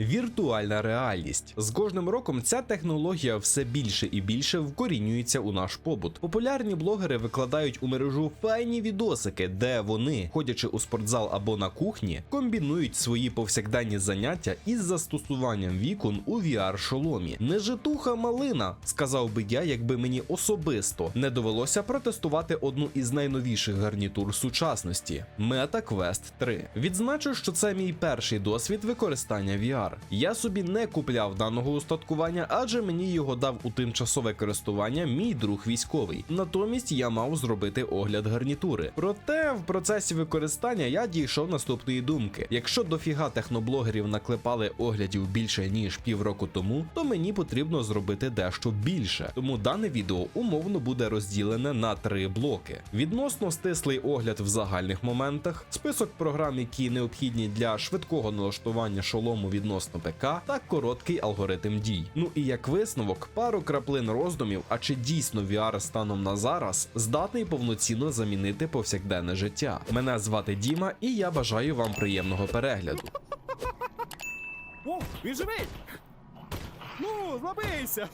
Віртуальна реальність з кожним роком ця технологія все більше і більше вкорінюється у наш побут. Популярні блогери викладають у мережу файні відосики, де вони, ходячи у спортзал або на кухні, комбінують свої повсякденні заняття із застосуванням вікон у VR-шоломі. Не житуха малина, сказав би я, якби мені особисто не довелося протестувати одну із найновіших гарнітур сучасності Meta Quest 3. Відзначу, що це мій перший досвід використання VR. Я собі не купляв даного устаткування, адже мені його дав у тимчасове користування мій друг військовий. Натомість я мав зробити огляд гарнітури. Проте в процесі використання я дійшов наступної думки: якщо дофіга техноблогерів наклепали оглядів більше ніж півроку тому, то мені потрібно зробити дещо більше. Тому дане відео умовно буде розділене на три блоки: відносно стислий огляд в загальних моментах, список програм, які необхідні для швидкого налаштування шолому відносно ПК, та короткий алгоритм дій. Ну і як висновок, пару краплин роздумів, а чи дійсно VR станом на зараз здатний повноцінно замінити повсякденне життя. Мене звати Діма, і я бажаю вам приємного перегляду. О, він живий! Ну, злобися!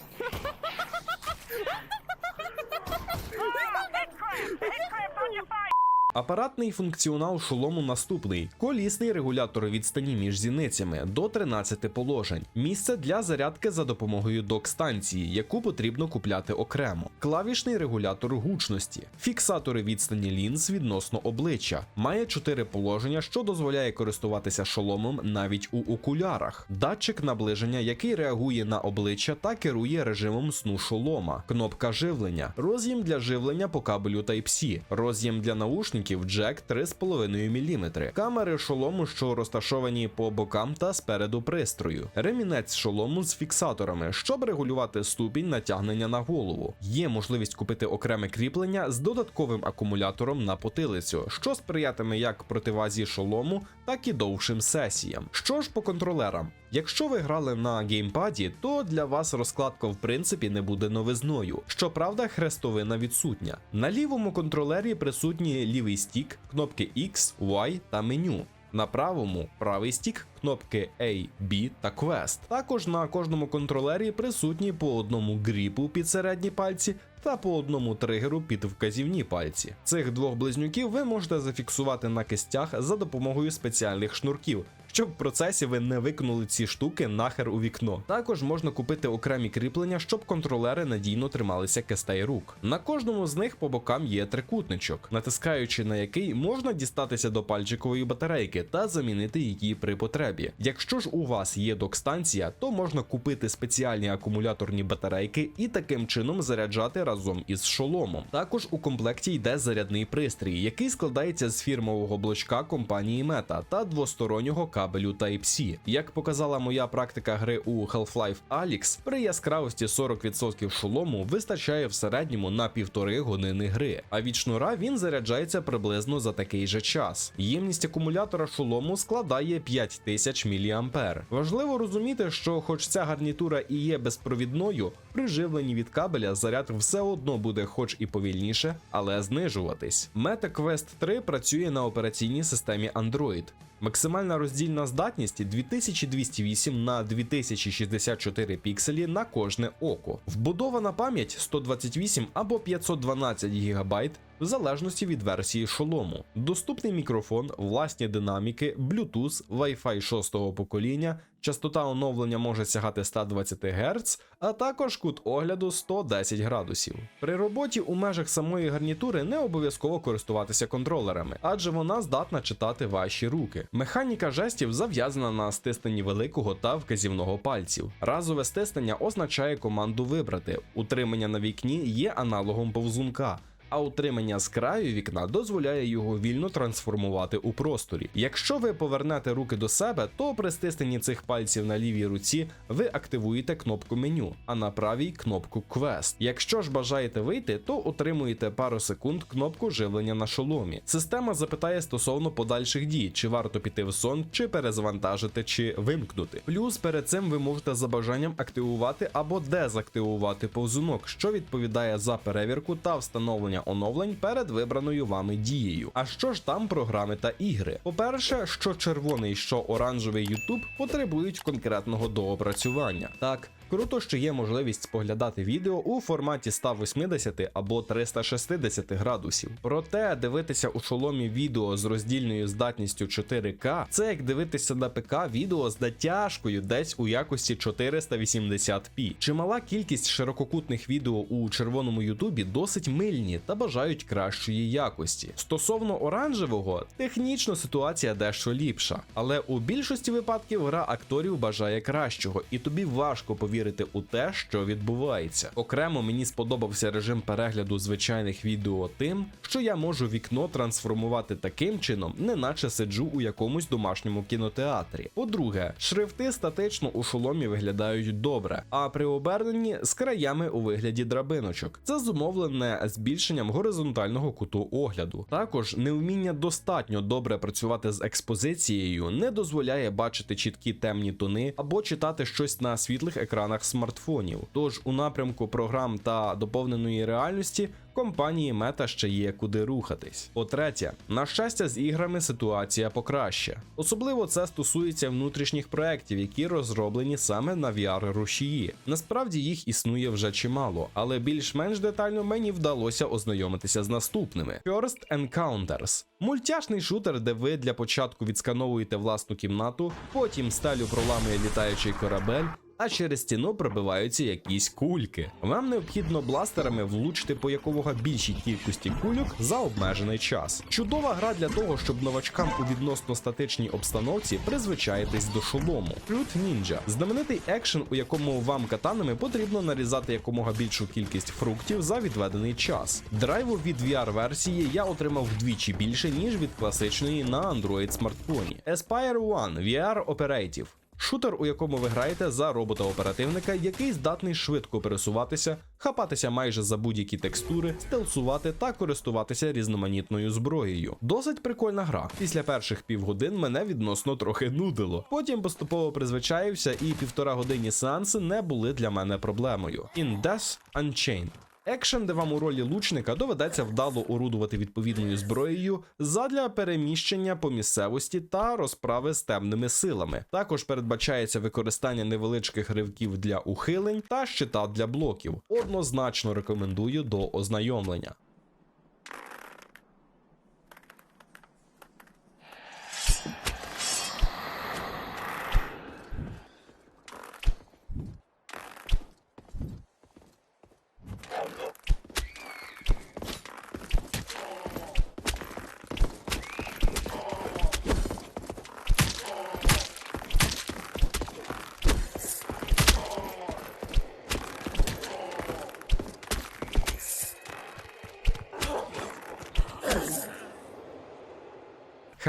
Апаратний функціонал шолому наступний: колісний регулятор відстані між зіницями до 13 положень, місце для зарядки за допомогою док-станції, яку потрібно купляти окремо, клавішний регулятор гучності, фіксатори відстані лінз відносно обличчя, має 4 положення, що дозволяє користуватися шоломом навіть у окулярах, датчик наближення, який реагує на обличчя та керує режимом сну шолома, кнопка живлення, роз'єм для живлення по кабелю Type-C, роз'єм для наушників джек 3,5 мм, камери шолому, що розташовані по бокам та спереду пристрою, ремінець шолому з фіксаторами, щоб регулювати ступінь натягнення на голову. Є можливість купити окреме кріплення з додатковим акумулятором на потилицю, що сприятиме як противазі шолому, так і довшим сесіям. Що ж по контролерам? Якщо ви грали на геймпаді, то для вас розкладка в принципі не буде новизною. Щоправда, хрестовина відсутня. На лівому контролері присутні лівий стік, кнопки X, Y та меню. На правому правий стік, кнопки A, B та Quest. Також на кожному контролері присутні по одному гріпу під середні пальці та по одному тригеру під вказівні пальці. Цих двох близнюків ви можете зафіксувати на кистях за допомогою спеціальних шнурків. Щоб в процесі ви не викинули ці штуки нахер у вікно. Також можна купити окремі кріплення, щоб контролери надійно трималися кистей рук. На кожному з них по бокам є трикутничок, натискаючи на який можна дістатися до пальчикової батарейки та замінити її при потребі. Якщо ж у вас є док-станція, то можна купити спеціальні акумуляторні батарейки і таким чином заряджати разом із шоломом. Також у комплекті йде зарядний пристрій, який складається з фірмового блочка компанії Meta та двостороннього кабелю Type-C. Як показала моя практика гри у Half-Life Alyx, при яскравості 40% шолому вистачає в середньому на півтори години гри, а від шнура він заряджається приблизно за такий же час. Ємність акумулятора шолому складає 5000 мА. Важливо розуміти, що, хоч ця гарнітура і є безпровідною, при живленні від кабеля заряд все одно буде, хоч і повільніше, але знижуватись. Meta Quest 3 працює на операційній системі Android. Максимальна роздільна здатність 2208 на 2064 пікселі на кожне око. Вбудована пам'ять 128 або 512 ГБ в залежності від версії шолому. Доступний мікрофон, власні динаміки, Bluetooth, Wi-Fi 6 покоління, частота оновлення може сягати 120 Гц, а також кут огляду 110 градусів. При роботі у межах самої гарнітури не обов'язково користуватися контролерами, адже вона здатна читати ваші руки. Механіка жестів зав'язана на стисненні великого та вказівного пальців. Разове стиснення означає команду вибрати. Утримання на вікні є аналогом повзунка а утримання з краю вікна дозволяє його вільно трансформувати у просторі. Якщо ви повернете руки до себе, то при стисненні цих пальців на лівій руці ви активуєте кнопку меню, а на правій кнопку Quest. Якщо ж бажаєте вийти, то утримуєте пару секунд кнопку живлення на шоломі. Система запитає стосовно подальших дій, чи варто піти в сон, чи перезвантажити, чи вимкнути. Плюс перед цим ви можете за бажанням активувати або дезактивувати повзунок, що відповідає за перевірку та встановлення оновлень перед вибраною вами дією. А що ж там програми та ігри? По-перше, що червоний, що оранжевий YouTube потребують конкретного доопрацювання. Так. Круто, що є можливість споглядати відео у форматі 180 або 360 градусів. Проте дивитися у шоломі відео з роздільною здатністю 4К це як дивитися на ПК відео з натяжкою десь у якості 480p. Чимала кількість ширококутних відео у червоному Ютубі досить мильні та бажають кращої якості. Стосовно оранжевого, технічно ситуація дещо ліпша, але у більшості випадків гра акторів бажає кращого, і тобі важко повірити у те, що відбувається. Окремо мені сподобався режим перегляду звичайних відео тим, що я можу вікно трансформувати таким чином, неначе сиджу у якомусь домашньому кінотеатрі. По-друге, шрифти статично у шоломі виглядають добре, а при оберненні з краями у вигляді драбиночок. Це зумовлене збільшенням горизонтального куту огляду. Також невміння достатньо добре працювати з експозицією не дозволяє бачити чіткі темні тони або читати щось на світлих екранах смартфонів. Тож у напрямку програм та доповненої реальності компанії Мета ще є куди рухатись. По-третє, на щастя, з іграми ситуація покраще. Особливо це стосується внутрішніх проєктів, які розроблені саме на VR рушії. Насправді їх існує вже чимало, але більш-менш детально мені вдалося ознайомитися з наступними: First Encounters. Мультяшний шутер, де ви для початку відскановуєте власну кімнату, потім стелю проламує літаючий корабель. А через стіну пробиваються якісь кульки. Вам необхідно бластерами влучити по якомога більшій кількості кульок за обмежений час. Чудова гра для того, щоб новачкам у відносно статичній обстановці призвичаїтись до шолому. Fruit Ninja – знаменитий екшен, у якому вам катанами потрібно нарізати якомога більшу кількість фруктів за відведений час. Драйву від VR-версії я отримав вдвічі більше, ніж від класичної на Android смартфоні. Aspire One VR Operative. Шутер, у якому ви граєте за робота-оперативника, який здатний швидко пересуватися, хапатися майже за будь-які текстури, стелсувати та користуватися різноманітною зброєю. Досить прикольна гра. Після перших півгодин мене відносно трохи нудило. Потім поступово призвичаївся, і півтора годинні сеанси не були для мене проблемою. In Death Unchained. Екшен, де вам у ролі лучника доведеться вдало орудувати відповідною зброєю задля переміщення по місцевості та розправи з темними силами. Також передбачається використання невеличких ривків для ухилень та щита для блоків. Однозначно рекомендую до ознайомлення.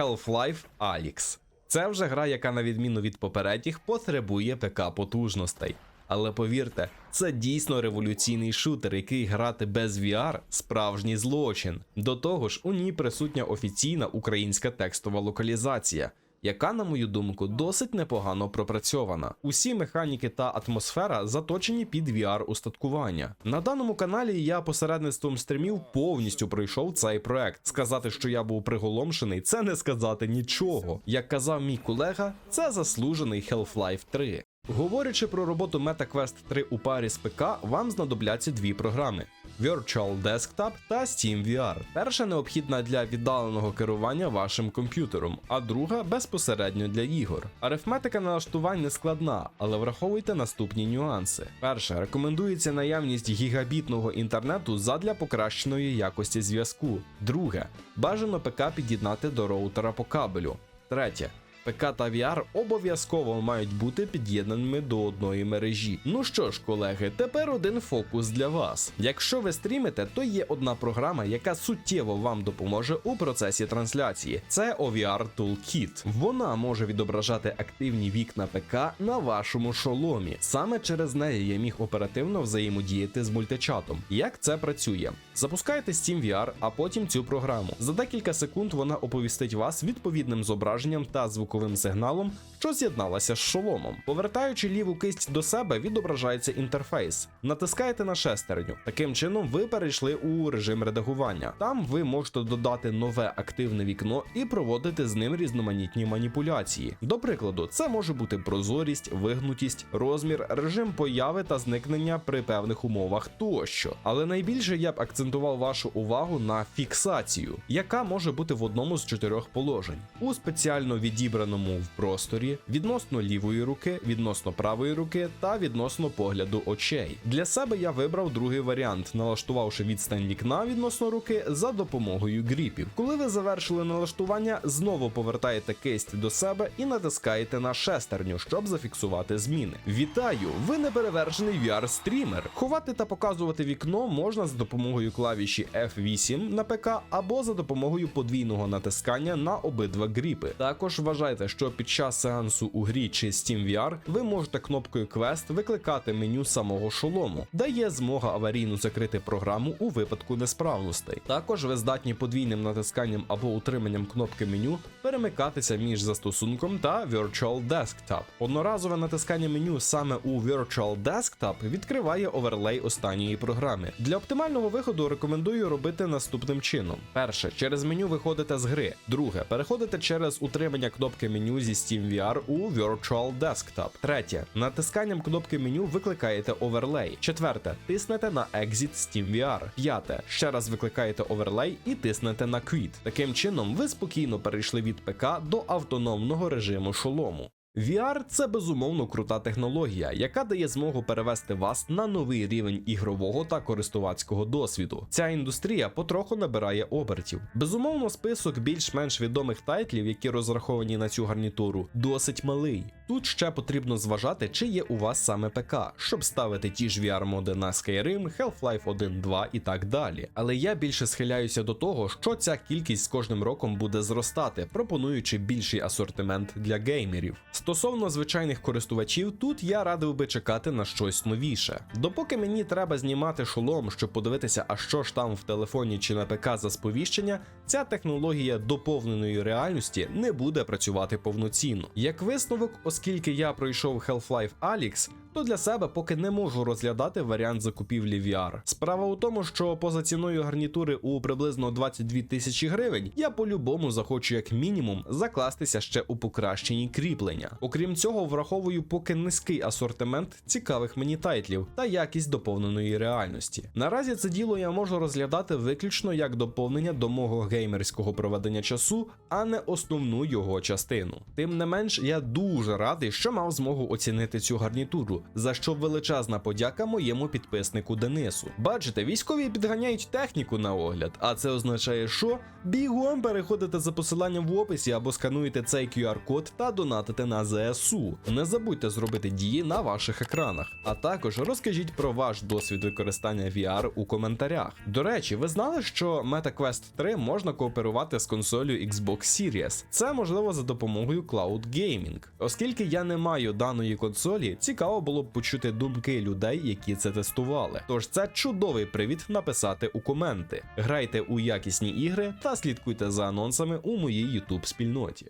Half-Life Alyx. Це вже гра, яка, на відміну від попередніх, потребує ПК потужностей. Але повірте, це дійсно революційний шутер, який грати без VR справжній злочин. До того ж, у ній присутня офіційна українська текстова локалізація, яка, на мою думку, досить непогано пропрацьована. Усі механіки та атмосфера заточені під VR устаткування. На даному каналі я посередництвом стрімів повністю пройшов цей проект. Сказати, що я був приголомшений, це не сказати нічого. Як казав мій колега, це заслужений Half-Life 3. Говорячи про роботу MetaQuest 3 у парі з ПК, вам знадобляться дві програми. Virtual Desktop та Steam VR. Перша необхідна для віддаленого керування вашим комп'ютером, а друга безпосередньо для ігор. Арифметика налаштувань не складна, але враховуйте наступні нюанси. Перше, рекомендується наявність гігабітного інтернету задля покращеної якості зв'язку. Друге, бажано ПК під'єднати до роутера по кабелю. Третє. ПК та VR обов'язково мають бути під'єднаними до одної мережі. Ну що ж, колеги, тепер один фокус для вас. Якщо ви стрімите, то є одна програма, яка суттєво вам допоможе у процесі трансляції. Це OVR Toolkit. Вона може відображати активні вікна ПК на вашому шоломі. Саме через неї я міг оперативно взаємодіяти з мультичатом. Як це працює? Запускайте Steam VR, а потім цю програму. За декілька секунд вона оповістить вас відповідним зображенням та звуком звуковим сигналом, що з'єдналася з шоломом. Повертаючи ліву кисть до себе, відображається інтерфейс. Натискаєте на шестерню. Таким чином, ви перейшли у режим редагування. Там ви можете додати нове активне вікно і проводити з ним різноманітні маніпуляції. До прикладу, це може бути прозорість, вигнутість, розмір, режим появи та зникнення при певних умовах тощо. Але найбільше я б акцентував вашу увагу на фіксацію, яка може бути в одному з чотирьох положень: у спеціально відібраному в просторі, відносно лівої руки, відносно правої руки та відносно погляду очей. Для себе я вибрав другий варіант, налаштувавши відстань вікна відносно руки за допомогою гріпів. Коли ви завершили налаштування, знову повертаєте кисть до себе і натискаєте на шестерню, щоб зафіксувати зміни. Вітаю! Ви неперевершений VR-стрімер. Ховати та показувати вікно можна з допомогою клавіші F8 на ПК або за допомогою подвійного натискання на обидва гріпи. Також вважайте, що під час сеансу у грі чи Steam VR ви можете кнопкою Quest викликати меню самого шолому, дає змога аварійно закрити програму у випадку несправностей. Також ви здатні подвійним натисканням або утриманням кнопки меню перемикатися між застосунком та Virtual Desktop. Одноразове натискання меню саме у Virtual Desktop відкриває оверлей останньої програми. Для оптимального виходу рекомендую робити наступним чином: перше, через меню виходите з гри. Друге, переходите через утримання кнопки меню зі Steam VR у Virtual Desktop. Третє, натисканням кнопки меню викликаєте оверлей. Четверте, тиснете на Exit Steam VR. П'яте, ще раз викликаєте оверлей і тиснете на Quit. Таким чином, ви спокійно перейшли від ПК до автономного режиму шолому. VR – це безумовно крута технологія, яка дає змогу перевести вас на новий рівень ігрового та користувацького досвіду. Ця індустрія потроху набирає обертів. Безумовно, список більш-менш відомих тайтлів, які розраховані на цю гарнітуру, досить малий. Тут ще потрібно зважати, чи є у вас саме ПК, щоб ставити ті ж VR-моди на Skyrim, Half-Life 1, 2 і так далі. Але я більше схиляюся до того, що ця кількість з кожним роком буде зростати, пропонуючи більший асортимент для геймерів. Стосовно звичайних користувачів, тут я радив би чекати на щось новіше. Допоки мені треба знімати шолом, щоб подивитися, а що ж там в телефоні чи на ПК за сповіщення, ця технологія доповненої реальності не буде працювати повноцінно. Як висновок, оскільки я пройшов Half-Life Alyx, то для себе поки не можу розглядати варіант закупівлі VR. Справа у тому, що поза ціною гарнітури у приблизно 22 тисячі гривень, я по-любому захочу як мінімум закластися ще у покращені кріплення. Окрім цього, враховую поки низький асортимент цікавих мені тайтлів та якість доповненої реальності. Наразі це діло я можу розглядати виключно як доповнення до мого геймерського проведення часу, а не основну його частину. Тим не менш, я дуже радий, що мав змогу оцінити цю гарнітуру, за що величезна подяка моєму підписнику Денису. Бачите, військові підганяють техніку на огляд, а це означає, що бігом переходите за посиланням в описі або скануєте цей QR-код та донатите на ЗСУ. Не забудьте зробити дії на ваших екранах. А також розкажіть про ваш досвід використання VR у коментарях. До речі, ви знали, що MetaQuest 3 можна кооперувати з консолью Xbox Series? Це можливо за допомогою Cloud Gaming. Оскільки я не маю даної консолі, цікаво було б почути думки людей, які це тестували. Тож це чудовий привід написати у коменти. Грайте у якісні ігри та слідкуйте за анонсами у моїй YouTube спільноті.